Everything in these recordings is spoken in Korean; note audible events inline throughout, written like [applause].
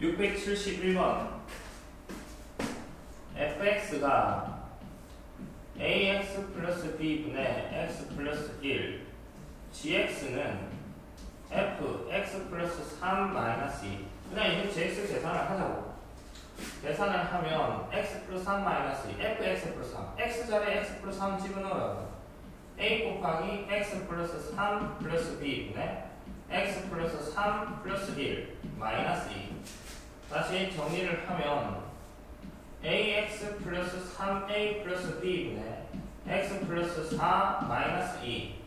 671번. Fx가 ax 플러스 b분의 x 플러스 1 gx는 fx 플러스 3 마이너스 2 그냥 이제 gx 계산을 하자고. 계산을 하면 x 플러스 3 마이너스 2 fx 플러스 3 x자리에 x 플러스 3 집어넣어요. A 곱하기 x 플러스 3 플러스 b분의 x 플러스 3 플러스 1 마이너스 2 다시 정리를 하면 ax 플러스 3a 플러스 b분의 x 플러스 4 마이너스 2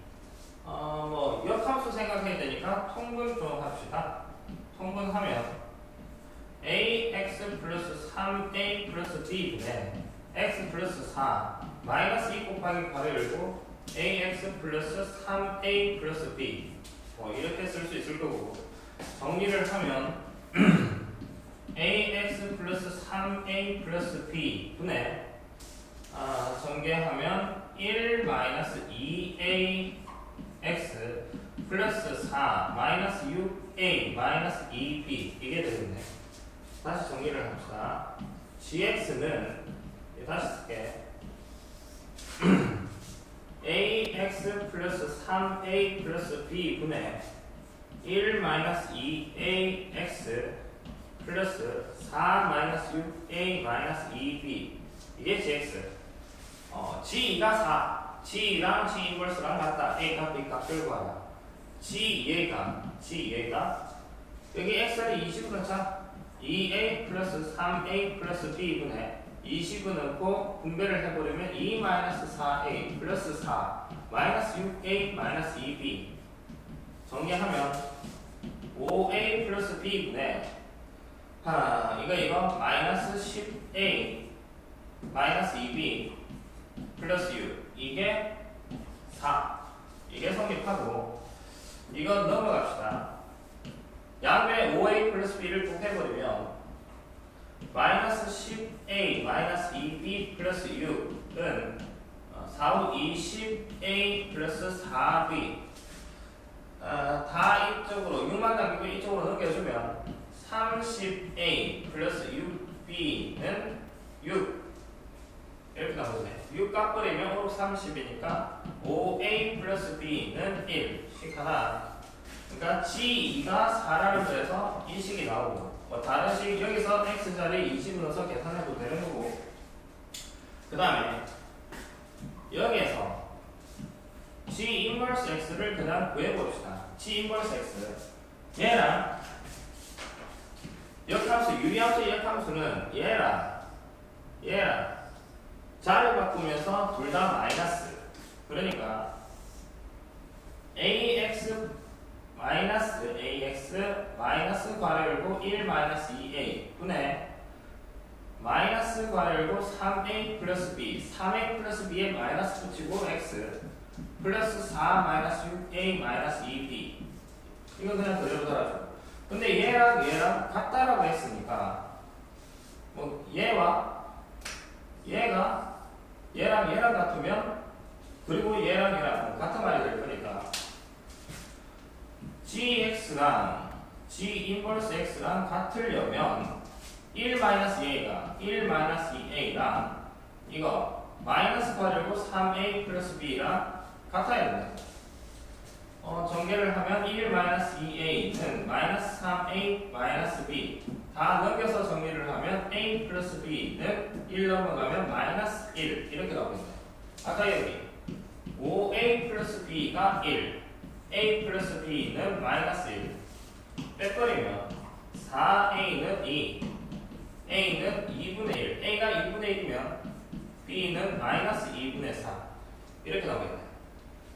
어, 뭐 역함수 생각해야 되니까 통분 좀 합시다. 통분하면 ax 플러스 3a 플러스 b분의 x 플러스 4 마이너스 2 곱하기 괄호 열고 ax 플러스 3a 플러스 b 뭐 이렇게 쓸 수 있을 거고 정리를 하면 [clears throat] ax 플러스 3a 플러스 b 분의 아, 전개하면 1 마이너스 2a x 플러스 4 마이너스 6a 마이너스 2b 이게 되겠네. 다시 정리를 합시다. Gx는 다시 쓸게 [clears throat] ax 플러스 3a 플러스 b 분의 1 마이너스 2ax 플러스 4 마이너스 6a 마이너스 2b 이게 gx 어, g가 4 g랑 g 인버스랑 같다. a 값 b 값 들고 와라. g 얘가 g 얘가 여기 x를 20으로 넣자 2a 플러스 3a 플러스 b분의 20을 넣고 분배를 해버리면 2 마이너스 4a 플러스 4 마이너스 6a 마이너스 2b 정리하면 5a 플러스 b분의 하 이거 이거 마이너스 10a 마이너스 2b 플러스 6 이게 4 이게 성립하고 이거 넘어갑시다. 양변에 5a 플러스 b를 곱해버리면 10a 마이너스 2b 플러스 6은 4, 5, 20a 플러스 4b 어, 다 이쪽으로 6만 남기고 이쪽으로 넘겨주면 30a 플러스 6b는 6 이렇게 나오네. 6 깎으려면 5, 30이니까 5a 플러스 b는 1식 하나 그러니까 g2가 4라는 거에서 이 식이 나오고 뭐 다른 식 여기서 x자리 20을 넣어서 계산해도 되는 거고. 그 다음에 여기에서 g 인버스 x를 그냥 구해봅시다. G 인버스 x. 얘랑 역함수 유리함수 역함수는 얘랑 얘랑 자를 바꾸면서 둘 다 마이너스. 그러니까 ax 마이너스 ax 마이너스 괄호 열고 1 마이너스 2a 분의 마이너스 괄호 열고 3a 플러스 b. 3a 플러스 b에 마이너스 붙이고 x 플러스 4 마이너스 6a 마이너스 2b 이거 그냥 그대로 달아줘 근데 얘랑 얘랑 같다라고 했으니까 뭐 얘와 얘가 얘랑 얘랑 같으면 그리고 얘랑 얘랑 같은 말이 될 거니까 gx랑 g 인버스 x랑 같으려면 1 마이너스 a가 1 마이너스 2a랑 이거 마이너스 가려고 3a 플러스 b랑 같아야 된다. 어, 전개를 하면 1 마이너스 2a는 마이너스 3a 마이너스 b 다 넘겨서 정리를 하면 a 플러스 b는 1 넘어가면 마이너스 1 이렇게 나오겠네. 아까 여기 5a 플러스 b가 1 a 플러스 b는 마이너스 1 빼버리면 4a는 2 a는 2분의 1 a가 2분의 1이면 b는 마이너스 2분의 4 이렇게 나오겠네.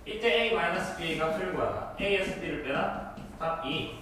이때 a 마이너스 값을 구하라. A에서 b를 빼라. 답2 이렇게 됩니다